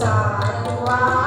สาธุว่า